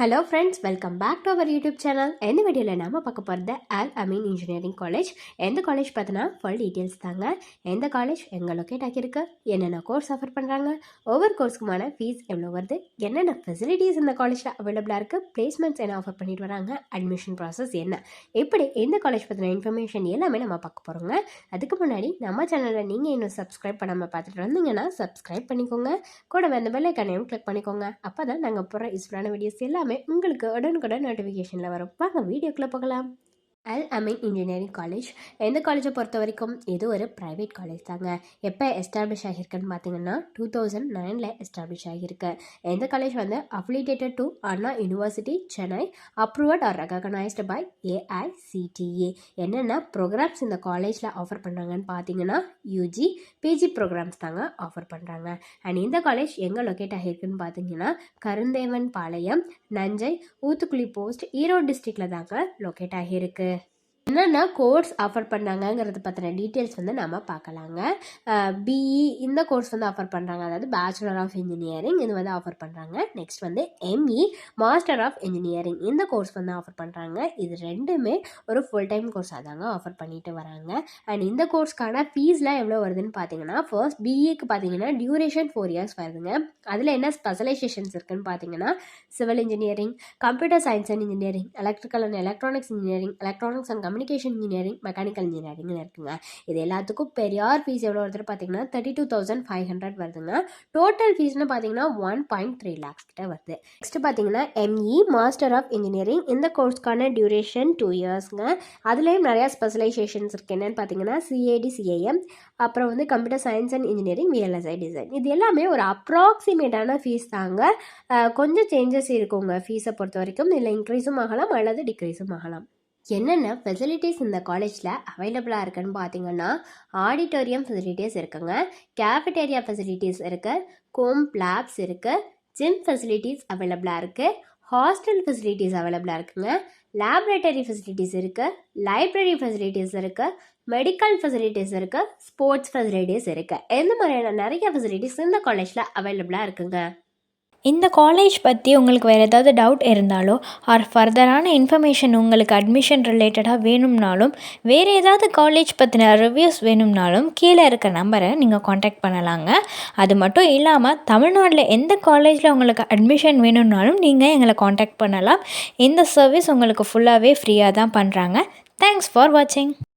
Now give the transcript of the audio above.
Hello friends welcome back to our YouTube channel எந்த வீடியோவில் நாம் பார்க்க போகிறது அல் அமீன் இன்ஜினியரிங் காலேஜ் எந்த காலேஜ் பார்த்தினா ஃபுல் டீட்டெயில்ஸ் தாங்க. எந்த காலேஜ் எங்கே லொக்கேட் ஆகியிருக்கு? என்னென்ன கோர்ஸ் ஆஃபர் பண்ணுறாங்க ஒவ்வொரு கோர்ஸ்க்குமான ஃபீஸ் எவ்வளோ வருது? என்னென்ன ஃபெசிலிட்டிஸ் இந்த காலேஜில் அவைலபிளாக இருக்குது பிளேஸ்மெண்ட்ஸ் என்ன ஆஃபர் பண்ணிட்டு வராங்க? அட்மிஷன் ப்ராசஸ் என்ன? இப்படி இந்த காலேஜ் பற்றின இன்ஃபர்மேஷன் எல்லாமே நம்ம பார்க்க போகிறோங்க அதுக்கு முன்னாடி நம்ம சேனலில் நீங்கள் இன்னும் சப்ஸ்கிரைப் பண்ணாமல் பார்த்துட்டு வந்தீங்கன்னா சப்ஸ்கிரைப் பண்ணிக்கோங்க. கூட அந்த பெல்லைக்கானையும் கிளிக் பண்ணிக்கோங்க. அப்போ தான் நாங்கள் போகிற யூஸ்ஃபுல்லான வீடியோஸ் எல்லாம் உங்களுக்கு உடனுக்குடன் நோட்டிஃபிகேஷனில் வரும். வாங்க வீடியோக்குள்ளே போகலாம். அல் அமீன் இன்ஜினியரிங் காலேஜ் எந்த காலேஜை பொறுத்த வரைக்கும் இது ஒரு ப்ரைவேட் காலேஜ் தாங்க. எப்போ எஸ்டாப்ளிஷ் ஆகியிருக்குன்னு பார்த்தீங்கன்னா டூ தௌசண்ட் நைனில் எஸ்டாப்ளிஷ் ஆகியிருக்கு. எந்த காலேஜ் வந்து affiliated to Anna university Chennai approved or recognised by AICTE என்னென்ன ப்ரோக்ராம்ஸ் இந்த காலேஜில் ஆஃபர் பண்ணுறாங்கன்னு பார்த்தீங்கன்னா யூஜி பிஜி ப்ரோக்ராம்ஸ் தாங்க ஆஃபர் பண்ணுறாங்க அண்ட் இந்த காலேஜ் எங்கே லொக்கேட் ஆகியிருக்குன்னு பார்த்தீங்கன்னா கருந்தேவன் பாளையம் நஞ்சை ஊத்துக்குழி போஸ்ட் ஈரோடு டிஸ்ட்ரிக்டில் தாங்க லொக்கேட் ஆகியிருக்கு. என்னென்ன கோர்ஸ் ஆஃபர் பண்ணாங்கங்கிறத பற்றின டீட்டெயில்ஸ் வந்து நம்ம பார்க்கலாங்க. பிஇ இந்த கோர்ஸ் வந்து ஆஃபர் பண்ணுறாங்க அதாவது பேச்சுலர் ஆஃப் இன்ஜினியரிங் இது வந்து ஆஃபர் பண்ணுறாங்க நெக்ஸ்ட் வந்து எம்இ மாஸ்டர் ஆஃப் இன்ஜினியரிங் இந்த கோர்ஸ் வந்து ஆஃபர் பண்ணுறாங்க இது ரெண்டுமே ஒரு ஃபுல் டைம் கோர்ஸாக தாங்க ஆஃபர் பண்ணிட்டு வராங்க. அண்ட் இந்த கோர்ஸ்க்கான ஃபீஸ்லாம் எவ்வளோ வருதுன்னு பார்த்தீங்கன்னா ஃபர்ஸ்ட் பிஇக்கு பார்த்தீங்கன்னா டியூரேஷன் ஃபோர் இயர்ஸ் வருதுங்க. அதில் என்ன ஸ்பெஷலைசேஷன்ஸ் இருக்குதுன்னு பார்த்தீங்கன்னா civil engineering computer science and engineering electrical and electronics engineering electronics and communication engineering mechanical இன்ஜினியரிங்னு இருக்குங்க. இது எல்லாத்துக்கும் பெரியார் ஃபீஸ் எவ்வளோ வருதுன்னு பார்த்தீங்கன்னா thirty two thousand five hundred வருதுங்க டோட்டல் ஃபீஸ்னு பார்த்தீங்கன்னா ஒன் பாயிண்ட் த்ரீ லேக்ஸ் கிட்ட வருது. நெக்ஸ்ட் பார்த்தீங்கன்னா எம்இ மாஸ்டர் ஆஃப் இன்ஜினியரிங் இந்த கோர்ஸ்க்கான டியூரேஷன் டூ இயர்ஸ்ங்க அதுலேயும் நிறையா ஸ்பெஷலைசேஷன்ஸ் இருக்குது என்னென்னு பார்த்தீங்கன்னா சிஏடி சிஏஎம் அப்புறம் வந்து computer science and engineering VLSI design இது எல்லாமே ஒரு அப்ராக்சிமேட்டான ஃபீஸ் தாங்க. கொஞ்சம் சேஞ்சஸ் இருக்குங்க. ஃபீஸை பொறுத்த வரைக்கும். இதில் இன்க்ரீஸும் ஆகலாம் அல்லது டிக்ரீஸும் ஆகலாம். என்னென்ன ஃபெசிலிட்டிஸ் இந்த காலேஜில் அவைலபிளாக இருக்குன்னு பார்த்தீங்கன்னா ஆடிட்டோரியம் ஃபெசிலிட்டிஸ் இருக்குங்க கேஃபிடேரியா ஃபெசிலிட்டிஸ் இருக்குது கோம் லேப்ஸ் இருக்குது ஜிம் ஃபெசிலிட்டிஸ் அவைலபிளாக இருக்குது ஹாஸ்டல் ஃபெசிலிட்டிஸ் அவைலபிளாக இருக்குங்க லேப்ரேட்டரி ஃபெசிலிட்டிஸ் இருக்குது லைப்ரரி ஃபெசிலிட்டிஸ் இருக்குது மெடிக்கல் ஃபெசிலிட்டிஸ் இருக்குது ஸ்போர்ட்ஸ் ஃபெசிலிட்டிஸ் இருக்குது எந்த மாதிரியான நிறைய ஃபெசிலிட்டிஸ் இந்த காலேஜில் அவைலபிளாக இருக்குங்க. இந்த காலேஜ் பற்றி உங்களுக்கு வேறு ஏதாவது டவுட் இருந்தாலோ ஆர் ஃபர்தரான இன்ஃபர்மேஷன் உங்களுக்கு அட்மிஷன் ரிலேட்டடாக வேணும்னாலும் வேறு ஏதாவது காலேஜ் பற்றின ரிவ்யூஸ் வேணும்னாலும் கீழே இருக்க நம்பரை நீங்கள் காண்டாக்ட் பண்ணலாங்க. அது மட்டும் இல்லாமல் தமிழ்நாட்டில் எந்த காலேஜில் உங்களுக்கு அட்மிஷன் வேணும்னாலும் நீங்கள் எங்களை காண்டாக்ட் பண்ணலாம். இந்த சர்வீஸ் உங்களுக்கு ஃபுல்லாகவே ஃப்ரீயாக தான் பண்ணுறாங்க தேங்க்ஸ் ஃபார் வாட்சிங்